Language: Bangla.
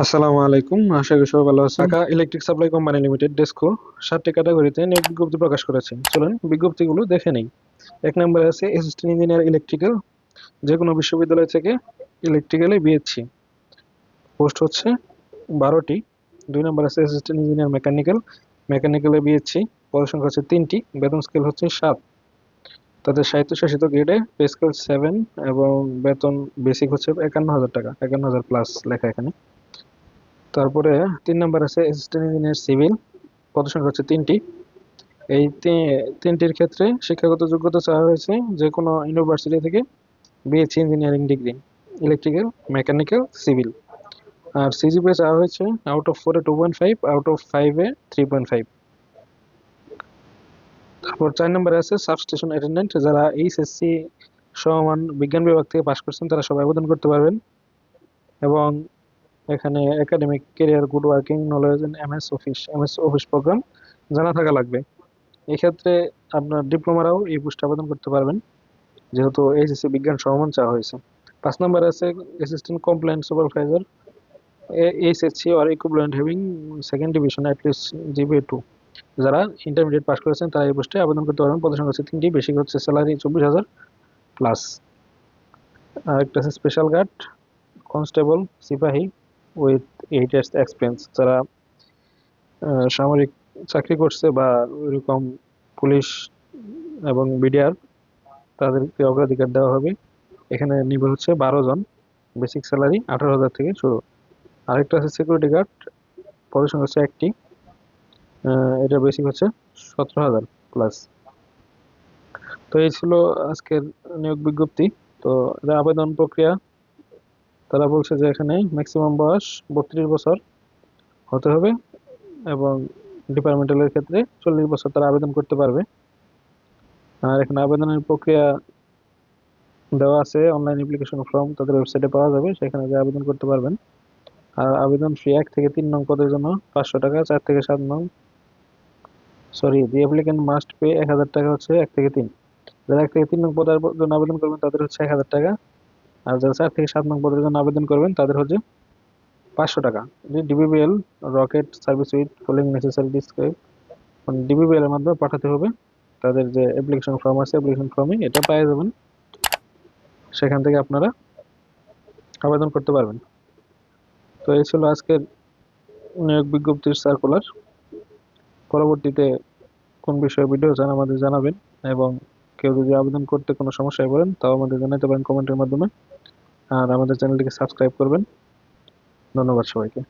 আসসালামু আলাইকুম। আশা করি সবাই ভালো আছেন। Dhaka electric supply company limited DESCO সাতটি ক্যাটাগরিতে নিয়োগ বিজ্ঞপ্তি প্রকাশ করেছে। চলুন বিজ্ঞপ্তিগুলো দেখে নেই। এক নম্বরে আছে অ্যাসিস্ট্যান্ট ইঞ্জিনিয়ার ইলেকট্রিক্যাল যে কোনো বিশ্ববিদ্যালয় থেকে ইলেকট্রিক্যালে বিএসসি পোস্ট হচ্ছে বারোটি। দুই নম্বর আছে অ্যাসিস্ট্যান্ট ইঞ্জিনিয়ার মেকানিক্যাল মেকানিক্যালে বিএসসি পদের সংখ্যা হচ্ছে তিনটি, বেতন স্কেল হচ্ছে সাত। তাদের সাহিত্য শাসিত গ্রেডে পে স্কেল সেভেন এবং বেতন বেসিক হচ্ছে একান্ন হাজার টাকা, একান্ন হাজার প্লাস লেখা এখানে। তারপরে তিন নম্বর আছে অ্যাসিস্ট্যান্ট ইঞ্জিনিয়ার সিভিল পদসংখ্যা হচ্ছে তিনটি। এই তিনটির ক্ষেত্রে শিক্ষাগত যোগ্যতা চাওয়া হয়েছে যে কোনো ইউনিভার্সিটি থেকে BSc engineering degree electrical mechanical civil আর সিজিপিএ চাওয়া হয়েছে আউট অফ ফোরে two point five out of ফাইভে থ্রি পয়েন্ট ফাইভ তারপর চার নম্বরে আছে সাবস্টেশন অ্যাটেন্ডেন্ট যারা এইচএসসি সমান বিজ্ঞান বিভাগ থেকে পাশ করছেন, তারা সবাই আবেদন করতে পারবেন। এবং এখানে academic career good working knowledge in MS office MS office program জানা থাকা লাগবে। এক্ষেত্রে আপনার ডিপ্লোমারাও এই পোস্টে আবেদন করতে পারবেন, যেহেতু এইচএসসি বিজ্ঞান সমমান চাওয়া হয়েছে। পাঁচ নম্বর আছে assistant complaint supervisor HSC or equivalent having second division at least GPA two যারা ইন্টারমিডিয়েট পাস করেছেন, তারা এই পোস্টে আবেদন করতে পারবেন। পদের সংখ্যা হচ্ছে তিনটি বেশি হচ্ছে স্যালারি চব্বিশ হাজার প্লাস আর একটা আছে স্পেশাল গার্ড কনস্টেবল সিপাহী। উইথ এইট ইয়ার্স যারা সামরিক চাকরি করছে বা ওইরকম পুলিশ এবং বিডিআর তাদেরকে অগ্রাধিকার দেওয়া হবে। এখানে নিবে হচ্ছে বারো জন বেসিক স্যালারি আঠারো হাজার থেকে শুরু। আরেকটা আছে সিকিউরিটি গার্ড পদের হচ্ছে একটি। এটা বেসিক হচ্ছে সতেরো হাজার প্লাস তো এই ছিল আজকের নিয়োগ বিজ্ঞপ্তি। তো এটা আবেদন প্রক্রিয়া। তারা বলছে যে এখানে ম্যাক্সিমাম বয়স বত্রিশ বছর হতে হবে এবং ডিপার্টমেন্টালের ক্ষেত্রে চল্লিশ বছর তারা আবেদন করতে পারবে। আর এখানে আবেদনের প্রক্রিয়া দেওয়া আছে অনলাইন অ্যাপ্লিকেশন ফর্ম তাদের ওয়েবসাইটে পাওয়া যাবে, সেখানে যে আবেদন করতে পারবেন। আর আবেদন ফি এক থেকে তিন নং পদের জন্য পাঁচশো টাকা, চার থেকে সাত নং sorry the applicant must pay এক হাজার টাকা হচ্ছে এক থেকে তিন। যারা এক থেকে তিন নং পদের জন্য আবেদন করবেন তাদের হচ্ছে এক হাজার টাকা। আর যারা চার থেকে সাত নং পদের জন্য আবেদন করবেন, তাদের হচ্ছে পাঁচশো টাকা। DBBL rocket service with filling necessary describe DBBL এর মাধ্যমে পাঠাতে হবে। তাদের যে অ্যাপ্লিকেশন ফর্ম আছে অ্যাপ্লিকেশন ফর্মে এটা পেয়ে যাবেন সেখান থেকে আপনারা আবেদন করতে পারবেন। তো এই ছিল আজকের নিয়োগ বিজ্ঞপ্তির সার্কুলার পরবর্তীতে কোন বিষয়ে ভিডিও চান আমাদের জানাবেন এবং কেউ যদি আবেদন করতে কোনো সমস্যায় পড়েন, তাও আমাদের জানাতে পারেন কমেন্টের মাধ্যমে। আর আমাদের চ্যানেলটিকে সাবস্ক্রাইব করবেন। ধন্যবাদ সবাইকে।